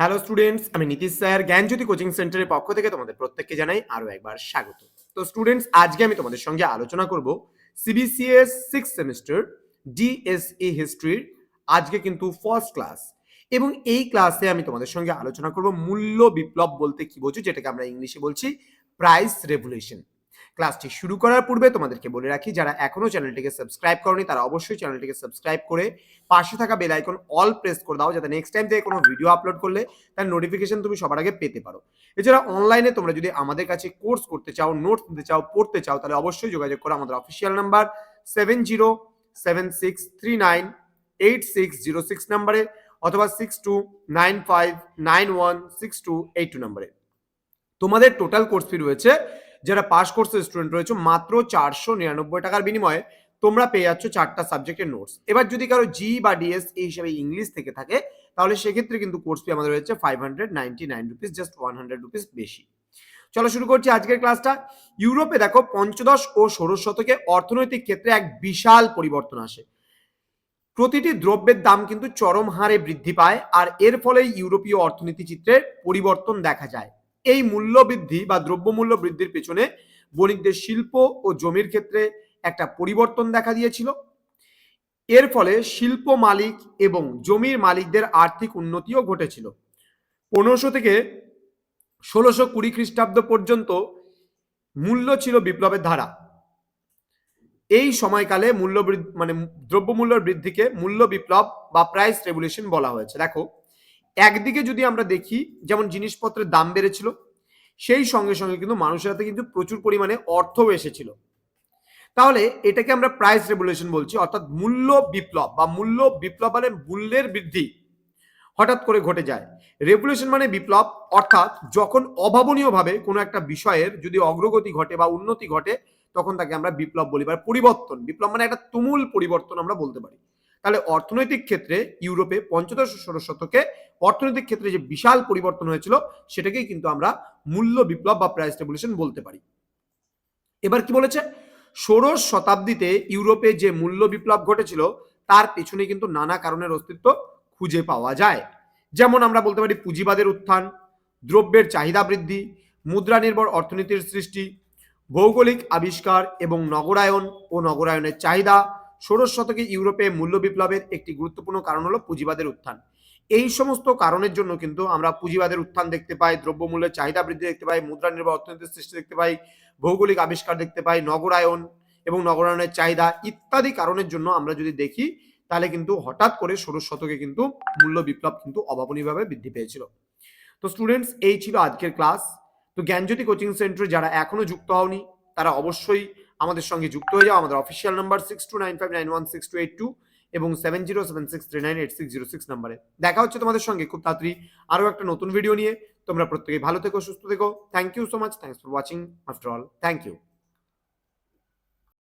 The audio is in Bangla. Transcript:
হ্যালো স্টুডেন্টস আমি নীতিশ স্যার, জ্ঞানজ্যোতি কোচিং সেন্টারের পক্ষ থেকে তোমাদের প্রত্যেককে জানাই আরও একবার স্বাগত। তো স্টুডেন্টস আজকে আমি তোমাদের সঙ্গে আলোচনা করব সিবিসিএস সিক্স সেমিস্টার ডিএসই হিস্ট্রির আজকে কিন্তু ফার্স্ট ক্লাস এবং এই ক্লাসে আমি তোমাদের সঙ্গে আলোচনা করব মূল্য বিপ্লব বলতে কি বোঝো, যেটাকে আমরা ইংলিশে বলছি প্রাইস রেভলিউশন ক্লাসটি শুরু করার পূর্বে তোমাদেরকে বলে রাখি, যারা এখনও চ্যানেলটিকে সাবস্ক্রাইব করনি, তারা অবশ্যই চ্যানেলটিকে সাবস্ক্রাইব করে পাশে থাকা বেল আইকন অল প্রেস করে দাও, যাতে নেক্সট টাইম থেকে কোনো ভিডিও আপলোড করলে তার নোটিফিকেশন তুমি সবার আগে পেতে পারো। এছাড়া অনলাইনে তোমরা যদি আমাদের কাছে কোর্স করতে চাও নোটস নিতে চাও, পড়তে চাও, তাহলে অবশ্যই যোগাযোগ করো আমাদের official number seven zero seven six three nine eight six zero six নাম্বারে অথবা six two nine five nine one six two eight two নাম্বারে তোমাদের টোটাল কোর্স ফি রয়েছে যারা পাস কোর্সের স্টুডেন্ট রয়েছে, মাত্র চারশো নিরানব্বই টাকার বিনিময়ে তোমরা পেয়ে যাচ্ছ চারটা সাবজেক্টের নোটস এবার যদি কারও জি বা ডিএস এই হিসাবে ইংলিশ থেকে থাকে, তাহলে সেক্ষেত্রে কিন্তু কোর্স ফি আমাদের রয়েছে five hundred ninety nine rupees just one hundred rupees বেশি। চলো শুরু করছি আজকের ক্লাসটা ইউরোপে দেখো পঞ্চদশ ও ষোড়শ শতকে অর্থনৈতিক ক্ষেত্রে এক বিশাল পরিবর্তন আসে। প্রতিটি দ্রব্যের দাম কিন্তু চরম হারে বৃদ্ধি পায়, আর এর ফলে ইউরোপীয় অর্থনীতি চিত্রের পরিবর্তন দেখা যায়। এই মূল্য বৃদ্ধি বা দ্রব্যমূল্য বৃদ্ধির পেছনে বণিকদের শিল্প ও জমির ক্ষেত্রে একটা পরিবর্তন দেখা দিয়েছিল। এর ফলে শিল্প মালিক এবং জমির মালিকদের আর্থিক উন্নতিও ঘটেছিল। পনেরোশো থেকে ষোলোশো কুড়ি খ্রিস্টাব্দ পর্যন্ত মূল্য ছিল বিপ্লবের ধারা। এই সময়কালে মূল্য মানে দ্রব্যমূল্যের বৃদ্ধিকে মূল্য বিপ্লব বা প্রাইস রেগুলেশন বলা হয়েছে। দেখো একদিকে যদি আমরা দেখি, যেমন জিনিসপত্রের দাম বেড়েছিল, সেই সঙ্গে সঙ্গে কিন্তু মানুষের হাতে কিন্তু প্রচুর পরিমাণে অর্থও এসেছিল। তাহলে এটাকে আমরা প্রাইস রেগুলেশন বলছি, অর্থাৎ মূল্য বিপ্লব বা মূল্য বিপ্লব মানে মূল্যের বৃদ্ধি হঠাৎ করে ঘটে যায়। রেগুলেশন মানে বিপ্লব, অর্থাৎ যখন অভাবনীয়ভাবে কোনো একটা বিষয়ের যদি অগ্রগতি ঘটে বা উন্নতি ঘটে, তখন তাকে আমরা বিপ্লব বলি বা পরিবর্তন। বিপ্লব মানে একটা তুমুল পরিবর্তন আমরা বলতে পারি। তাহলে অর্থনৈতিক ক্ষেত্রে ইউরোপে পঞ্চদশ ষোড়শ শতকে অর্থনৈতিক ক্ষেত্রে যে বিশাল পরিবর্তন হয়েছিল, সেটাকেই কিন্তু আমরা মূল্য বিপ্লব বা প্রাইস রেভলিউশন বলতে পারি। এবার কি বলেছে? ষোড়শ শতাব্দীতে ইউরোপে যে মূল্য বিপ্লব ঘটেছিল, তার পেছনে কিন্তু নানা কারণের অস্তিত্ব খুঁজে পাওয়া যায়। যেমন আমরা বলতে পারি পুঁজিবাদের উত্থান, দ্রব্যের চাহিদা বৃদ্ধি, মুদ্রা নির্ভর অর্থনীতির সৃষ্টি, ভৌগোলিক আবিষ্কার এবং নগরায়ন ও নগরায়নের চাহিদা ষোড়শ শতকে ইউরোপে মূল্য বিপ্লবের একটি গুরুত্বপূর্ণ কারণ হলো পুঁজিবাদের উত্থান। এই সমস্ত কারণের জন্য কিন্তু আমরা পুঁজিবাদের উত্থান দেখতে পাই, দ্রব্যমূল্যের চাহিদা বৃদ্ধি দেখতে পাই, মুদ্রা নির্ভর অর্থনীতির সৃষ্টি দেখতে পাই, ভৌগোলিক আবিষ্কার দেখতে পাই, নগরায়ন এবং নগরায়নের চাহিদা ইত্যাদি কারণের জন্য আমরা যদি দেখি, তাহলে কিন্তু হঠাৎ করে ষোড়শ শতকে কিন্তু মূল্য বিপ্লব কিন্তু অভাবনীয়ভাবে বৃদ্ধি পেয়েছিল। তো স্টুডেন্টস এই ছিল আজকের ক্লাস তো জ্ঞানজ্যোতি কোচিং সেন্টারে যারা এখনও যুক্ত হওনি, তারা অবশ্যই আমাদের সঙ্গে যুক্ত হয়ে যাও। আমাদের official number six two nine five nine one six two eight two এবং seven zero seven six three nine eight six zero six নাম্বারে দেখা হচ্ছে তোমাদের সঙ্গে খুব তাড়াতাড়ি আরও একটা নতুন ভিডিও নিয়ে। তোমরা প্রত্যেকে ভালো থেকো, সুস্থ থেকো। Thank you so much thanks for watching after all thank you